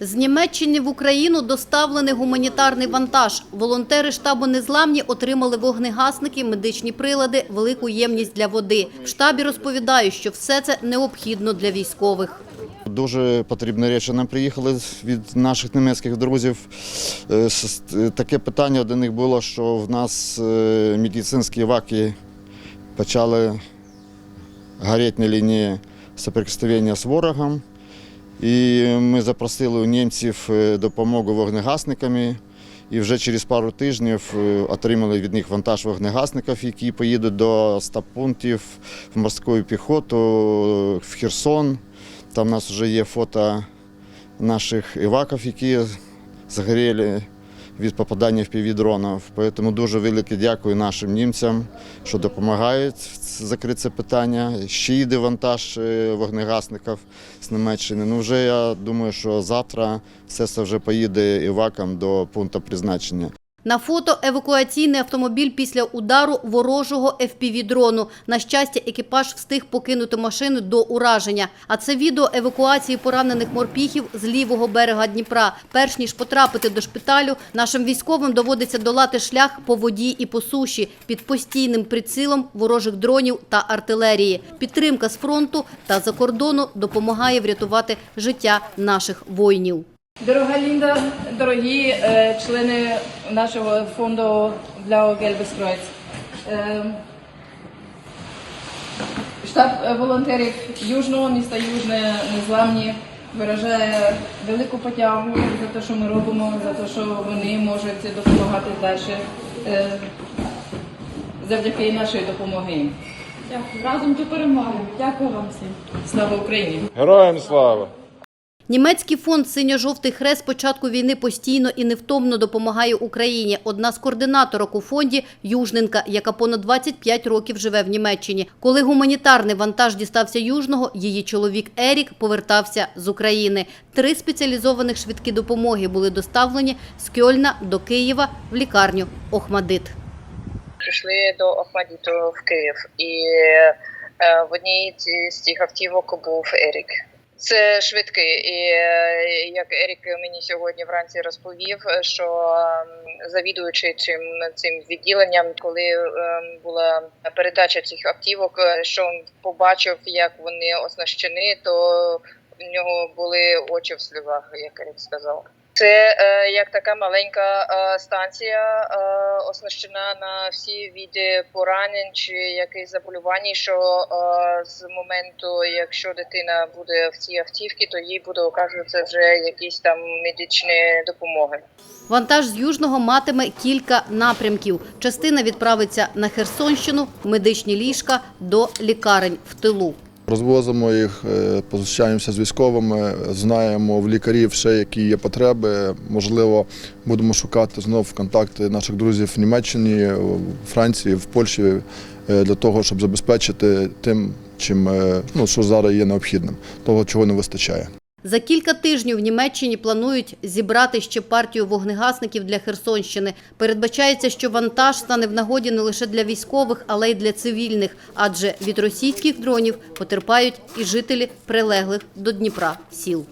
З Німеччини в Україну доставлений гуманітарний вантаж. Волонтери штабу «Незламні» отримали вогнегасники, медичні прилади, велику ємність для води. В штабі розповідають, що все це необхідно для військових. Дуже потрібні речі. Нам приїхали від наших німецьких друзів. Е, Таке питання до них було, що в нас е, медицинські ваки почали горіти на лінії соприкосновення з ворогом. І ми запросили у німців е, допомогу вогнегасниками. І вже через пару тижнів е, отримали від них вантаж вогнегасників, які поїдуть до стаб-пунктів в морську піхоту, в Херсон. Там у нас вже є фото наших іваків, які згоріли від попадання в півдронів. Тому дуже велике дякую нашим німцям, що допомагають закрити це питання. Ще йде вантаж е, вогнегасників з Німеччини. Ну вже я думаю, що завтра все це вже поїде іваком до пункту призначення. На фото евакуаційний автомобіль після удару ворожого FPV-дрону. На щастя, екіпаж встиг покинути машину до ураження. А це відео евакуації поранених морпіхів з лівого берега Дніпра. Перш ніж потрапити до шпиталю, нашим військовим доводиться долати шлях по воді і по суші під постійним прицілом ворожих дронів та артилерії. Підтримка з фронту та за кордону допомагає врятувати життя наших воїнів. Дорога Лінда, дорогі е, члени нашого фонду для Гельбескройц. Е, штаб волонтерів Южного міста Южне Незламні виражає велику подяку за те, що ми робимо, за те, що вони можуть допомагати далі завдяки нашої допомоги. Дякую. Разом до перемоги. Дякую вам всім. Слава Україні! Героям слава! Німецький фонд «Синьо-жовтий хрест» початку війни постійно і невтомно допомагає Україні. Одна з координаторок у фонді – Южненка, яка понад 25 років живе в Німеччині. Коли гуманітарний вантаж дістався Южного, її чоловік Ерік повертався з України. Три спеціалізованих швидкі допомоги були доставлені з Кьольна до Києва в лікарню «Охмадит». прийшли до Охмадіту в Київ, і е, в одній з цих автівок був Ерік. Це швидкий, і е, як Ерік мені сьогодні вранці розповів, що ем, завідуючи цим цим відділенням, коли ем, була передача цих автівок, е, що він побачив, як вони оснащені, то в нього були очі в сльозах, як Ерік сказав. Це е, як така маленька е, станція, е, оснащена на всі види поранень чи якихось заболювань, що е, з моменту, якщо дитина буде в цій автівці, то їй буде оказуватися вже якісь там медичні допомоги. Вантаж з Южного матиме кілька напрямків. Частина відправиться на Херсонщину, медичні ліжка до лікарень в тилу. Розвозимо їх, е, позичаємося з військовими, знаємо в лікарів ще які є потреби. Можливо, будемо шукати знов контакти наших друзів в Німеччині, в Франції, в Польщі е, для того, щоб забезпечити тим, чим е, ну що зараз є необхідним, того чого не вистачає. За кілька тижнів в Німеччині планують зібрати ще партію вогнегасників для Херсонщини. Передбачається, що вантаж стане в нагоді не лише для військових, але й для цивільних, адже від російських дронів потерпають і жителі прилеглих до Дніпра сіл.